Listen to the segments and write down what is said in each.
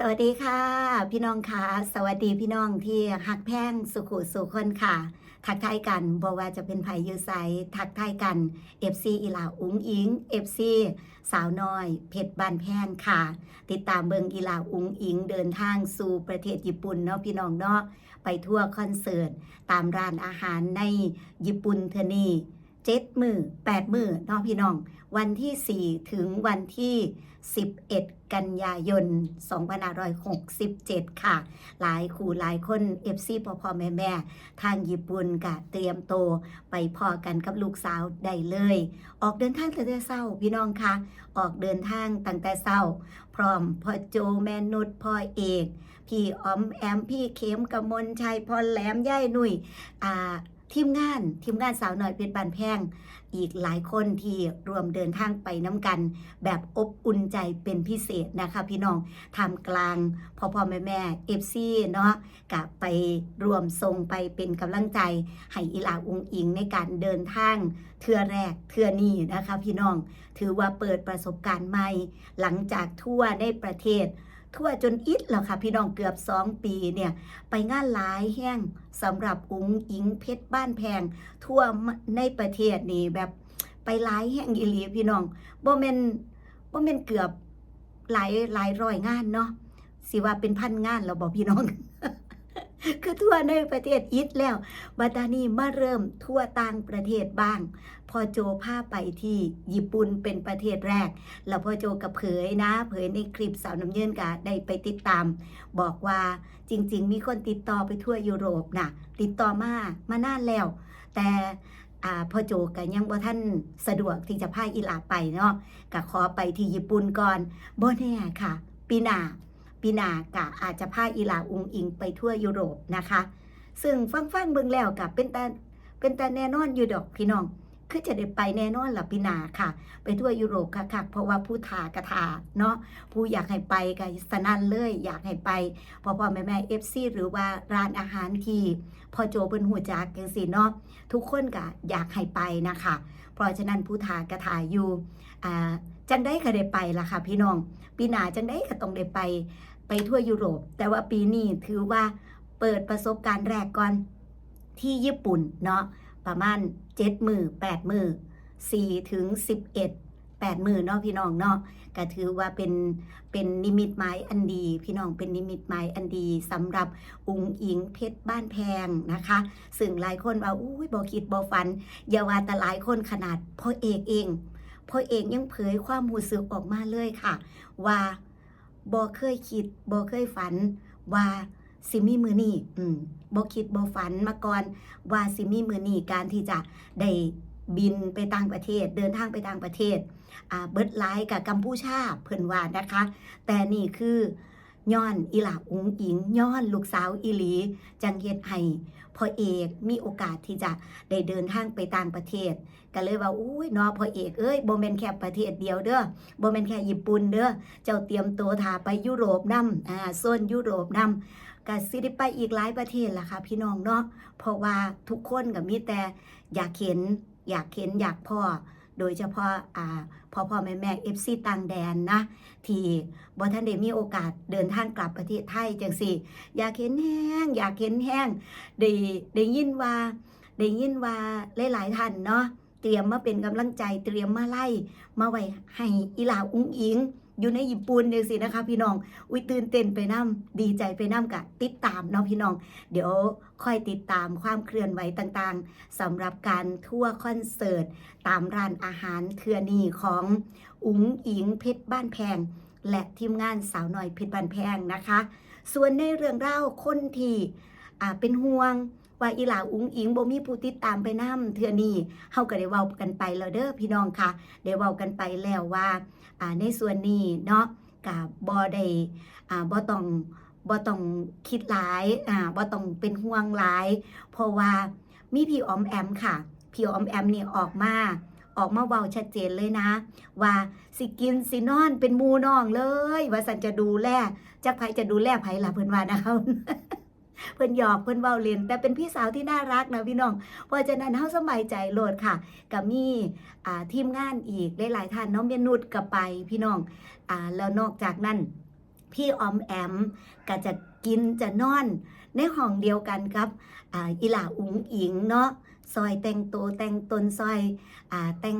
สวัสดีค่ะ พี่น้องค่ะ สวัสดีพี่น้องที่หักแพงสุขุสุคนค่ะ ทักทายกันบอกว่าจะเป็นไผยูไซทักทายกัน FC อีลาอุ้งอิง FC สาวน้อย เพชรบานแพงค่ะ ติดตามเบิงอีลาอุ้งอิงเดินทางสู่ประเทศญี่ปุ่นเนาะพี่น้องเนาะไปทั่วคอนเสิร์ต ตามร้านอาหารในญี่ปุ่นเทนี่เจ็ดมือแปดมือเนาะพี่น้อง วันที่ 4 ถึงวันที่ 11 กันยายน2567 ค่ะ หลายคู่หลายคน FC พ่อพ่อแม่แม่ทางญี่ปุ่นกะเตรียมโตไปพอกันกับลูกสาวได้เลย ออกเดินทางตั้งแต่เช้าพี่น้องคะออกเดินทางตั้งแต่เช้า พร้อมพ่อโจแม่นุชพ่อเอกพี่ออมแอมพี่เข็มกมลชัยพรแหลมย่ายหนุ่ยอ่า ทีมงานทีมงานสาวหน่อยเพชรบานแพง อีกหลายคนที่รวมเดินทางไปน้ำกัน แบบอบอุ่นใจเป็นพิเศษนะคะ พี่น้องทำกลางพ่อพ่อแม่แม่เอฟซีเนาะกับไปรวมทรงไปเป็นกำลังใจ ให้อีลาอุงอิงในการเดินทางเทือแรกเทือนี้นะคะ พี่น้องถือว่าเปิดประสบการณ์ใหม่ หลังจากทั่วในประเทศ ทั่วจนอิดแล้วค่ะ พี่น้องเกือบสองปีเนี่ย ไปงานหลายแห้งสำหรับอุงอิงเพชรบ้านแพง ทั่วในประเทศนี่แบบไปหลายแห่งอีหลีพี่น้องบ่แมนบ่แมนเกือบหลายหลายร้อยงานเนาะสิว่าเป็นพันงานแล้วบอกพี่น้อง คือทั่วในประเทศอิดแล้วบัตานี้มาเริ่มทั่วต่างประเทศบ้าง พอโจพาไปที่ญี่ปุ่นเป็นประเทศแรก แล้วพอโจกับเผยนะ เผยในคลิปสาวน้ำเยินกะได้ไปติดตาม บอกว่าจริง ๆ มีคนติดต่อไปทั่วยุโรปนะติดต่อมามานานแล้ว แต่อ่าพ่อโจก็ยังบ่ท่านสะดวกที่จะพาอีลาไปเนาะก็ขอไปที่ญี่ปุ่นก่อนบ่แน่ค่ะ ปีหน้า ปีหน้ากะอาจจะพาอีหลาอุงอิงไปทั่วยุโรปนะคะ ซึ่งฟังฟังเบิ่งแล้วกับเป็นตาเป็นตาแน่นอนอยู่ดอกพี่น้อง คือจะได้ไปแน่นอนล่ะพี่นาค่ะ ไปทั่วยุโรปค่ะเพราะว่าผู้ทากระทาเนาะผู้อยากให้ไปกับสนั่นเลยอยากให้ไปพ่อพ่อแม่แม่เอฟซีหรือว่าร้านอาหารที่พ่อโจเป็นหูจักกันสิเนาะทุกคนก็อยากให้ไปนะคะ เพราะฉะนั้นผู้ทากระทาอยู่อ่าจังได้ก็ได้ไปล่ะค่ะพี่น้อง ปีหนาจังได้ก็ต้องได้ไปไปทั่วยุโรป แต่ว่าปีนี้ถือว่าเปิดประสบการณ์แรกก่อนที่ญี่ปุ่นเนาะประมาณ7มือ8มือ4ถึง11 8มือเนาะพี่น้องเนาะก็ถือว่าเป็นเป็นนิมิตหมายอันดี พี่น้องเป็นนิมิตหมายอันดีสำหรับอุงอิงเพชรบ้านแพงนะคะ ซึ่งหลายคนว่าอุ้ยบอคิดบอฝันอย่าว่าแต่หลายคนขนาดพ่อเอกเอง พ่อเอกยังเผยความหูสึกออกมาเลยค่ะ ว่าบ่เคยคิดบ่เคยฝัน ว่าสิมีมือนี่อืมบ่คิดบ่ฝันมาก่อน ว่าสิมีมือนี่การที่จะได้บินไปต่างประเทศ เดินทางไปต่างประเทศอ่าเบิดไลท์กับกัมพูชาเพิ่นว่านะคะ แต่นี่คือ ย้อนอีหลาอุ้งอิงย้อนลูกสาวอีหลี จังเฮ็ดให้พ่อเอกมีโอกาสที่จะได้เดินทางไปต่างประเทศ ก็เลยว่าอุ้ยนาะพ่อเอกเอ้ยบ่แม่นแค่ประเทศเดียวเด้อบ่แม่นแค่ญี่ปุ่นเด้อเจ้าเตรียมตัวทาไปยุโรปนํอ่าโซนยุโรปนํก็สิได้ไปอีกหลายประเทศล่ะค่ะพี่น้องเนาะเพราะว่าทุกคนก็มีแต่อยากเห็นอยากเห็นอยากพ่อ โดยเฉพาะอ่าพ่อพ่อแม่แม่เอฟซีต่างแดนนะ ที่บอท่านเดมีโอกาสเดินทางกลับประเทศไทยจังสิอยากเห็นแห้ง อยากเห็นแห้งได้ได้ยินว่าได้ยินว่าหลายๆท่านเนาะเตรียมมาเป็นกำลังใจเตรียมมาไล่มาไว้ให้อีลาอุ้งอิง อยู่ในญี่ปุ่นจังสินะคะ พี่น้อง อุ้ยตื่นเต้นไปน้ำดีใจไปน้ำกะติดตามเนาะพี่น้อง เดี๋ยวค่อยติดตามความเคลื่อนไหวต่างๆสำหรับการทัวร์คอนเสิร์ต ตามร้านอาหารเทือนีของอุ๋งอิงเพชรบ้านแพง และทีมงานสาวน้อยเพชรบ้านแพงนะคะ ส่วนในเรื่องเล่าคนที่เป็นห่วง ว่าอีหลาอุ๋งอิงบ่มีผู้ติดตามไปนํเทือนี้เฮาก็ได้เว้ากันไปแล้วเด้อพี่น้องค่ะได้เว้ากันไปแล้วว่าอ่าในส่วนนี้เนาะกับบ่ได้อ่าบ่ต้องบ่ต้องคิดหลายอ่าบ่ต้องเป็นห่วงหลาย เพราะว่ามีพี่ออมแอมค่ะ พี่ออมแอมนี่ออกมาออกมาเว้าชัดเจนเลยนะ ว่าสิกินสินอนเป็นมูน้องเลย ว่าสันจะดูแลจักไผจะดูแลไผล่ะเพิ่นว่านะคะ เพิ่นหยอกเพิ่นเว้าเล่นแต่เป็นพี่สาวที่น่ารักนะพี่น้องเพราะฉะนั้นเฮาสบายใจโหลดค่ะกับมีอ่าทีมงานอีกหลายๆท่านน้องเมียนุดกับไปพี่น้องอ่าแล้วนอกจากนั้นพี่ออมแอมก็จะกินจะนอน ในห้องเดียวกันกับอ่าอีหลาอุ๋งอิงเนาะซอยแต่งตัวแต่งตนซอยอ่าแต่ง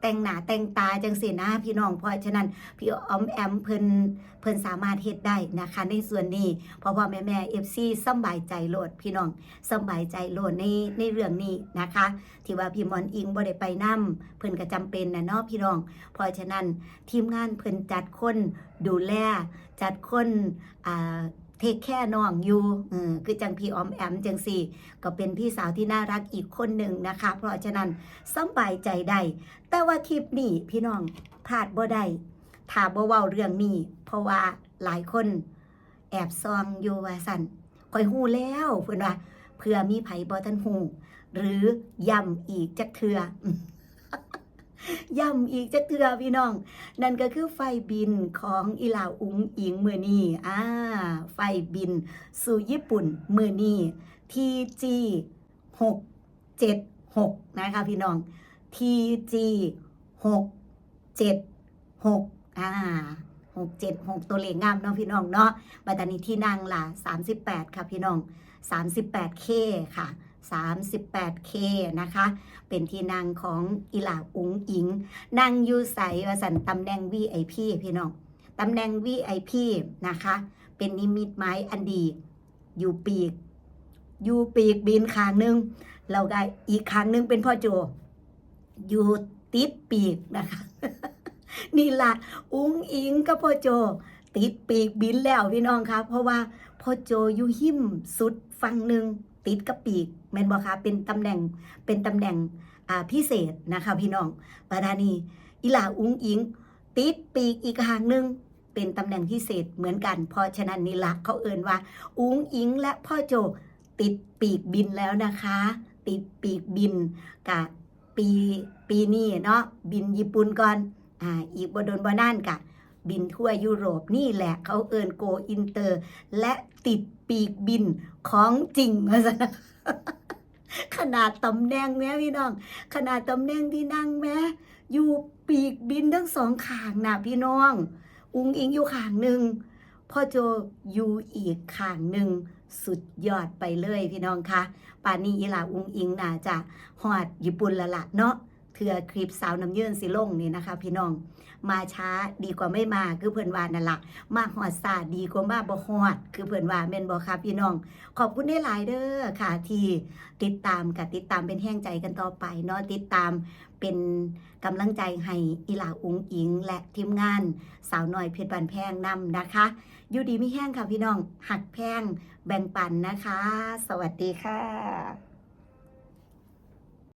แต่งหน้าแต่งตาจังสินะพี่น้องเพราะฉะนั้นพี่ออมแอมเพิ่นเพิ่นสามารถเฮ็ดได้นะคะในส่วนนี้เพราะว่าแม่แม่เอฟซีสบายใจโหลดพี่น้องสบายใจโหลดในในเรื่องนี้นะคะ ที่ว่าพี่มอนอิงบ่ได้ไปนํเพิ่นก็จำเป็นนะเนาะพี่น้อง เพราะฉะนั้นทีมงานเพิ่นจัดคนดูแลจัดคนอ่า เทคแค่น้องอยู่คือจังพี่ออมแอมจังสี่ ก็เป็นพี่สาวที่น่ารักอีกคนหนึ่งนะคะ เพราะฉะนั้นสบายใจได้ แต่ว่าคลิปนี้พี่น้องพลาดบ่ได้ถ้าบ่เว้าเรื่องนี้เพราะว่าหลายคนแอบซองอยู่ว่าสันคอยฮู้แล้วเพิ่อนว่าเพื่อมีไผบ่ทันฮู้หรือย้ำอีกจักเทือ ย้ำอีกจักเทือพี่น้อง นั่นก็คือไฟบินของอีลาอุงอิงมือนี้อ่าไฟบิน สู่ญี่ปุ่นมือนี้ TG 6 7 6นะคะพี่น้อง TG 6 7 6อ่า6 7 6ตัวเลขงามเนาะพี่น้องเนาะบัดนี้ที่นั่งล่ะ38ค่ะพี่น้อง 38K ค่ะ 38K นะคะ เป็นที่นั่งของอีหลาอุงอิง นั่งอยู่ใสว่าสันตำแหน่ง VIP พี่น้องตำแหน่ง VIP นะคะ เป็นนิมิตไม้อันดีอยู่ปีก อยู่ปีกบินคางหนึง เราได้อีกคางหนึงเป็นพ่อโจอยู่ติดปีกนะคะ นี่ละอุงอิงกับพ่อโจ ติดปีกบินแล้วพี่น้องคะเพราะว่าพ่อโจอยู่หิมสุดฝั่งหนึ่งติดกับปีก แม่นบอคะเป็นตำแหน่งเป็นตำแหน่งพิเศษนะคะพี่น้องปาดานีอีหลาอุงอิง ติดปีกอีกหางหนึ่งเป็นตำแหน่งพิเศษเหมือนกัน เพราะฉะนั้นนี่ละเขาเอ่นว่า อุงอิงและพ่อโจติดปีกบินแล้วนะคะ ติดปีกบินกับปีปีนี้เนาะบินญี่ปุ่นก่อนอ่าอีกบดนบนานกะบินทั่วยุโรปนี่แหละเขาเอินโกอินเตอร์ และติดปีกบินของจริงมาซะนะ ขนาดตำแหน่งแม่พี่น้อง ขนาดตำแหน่งที่นั่งแม่อยู่ปีกบินทั้งสองข้างนะพี่น้อง อุงอิงอยู่ข้างหนึ่งพ่อโจอยู่อีกข้างหนึ่งสุดยอดไปเลยพี่น้องคะป่านนี้อีหลาอุงอิงน่าจะหอดญี่ปุ่นละละเนาะ เถื่อคลิปสาวน้ำเยื่นสิลงนี่นะคะ พี่น้องมาช้าดีกว่าไม่มาคือเพื่อนว่านั่นละมาฮอดซาดีกว่ามาบ่ฮอด คือเพื่อนว่าแม่นบ่ค่ะพี่น้อง ขอบคุณได้หลายเด้อค่ะ ที่ติดตามกับติดตามเป็นแห้งใจกันต่อไปเนาะติดตามเป็นกำลังใจให้อีหลาอุงอิง และทีมงาน สาวน้อยเพชรบันแพงนำนะคะอยู่ดีไม่แห้งค่ะพี่น้องหักแพงแบ่งปันนะคะ สวัสดีค่ะ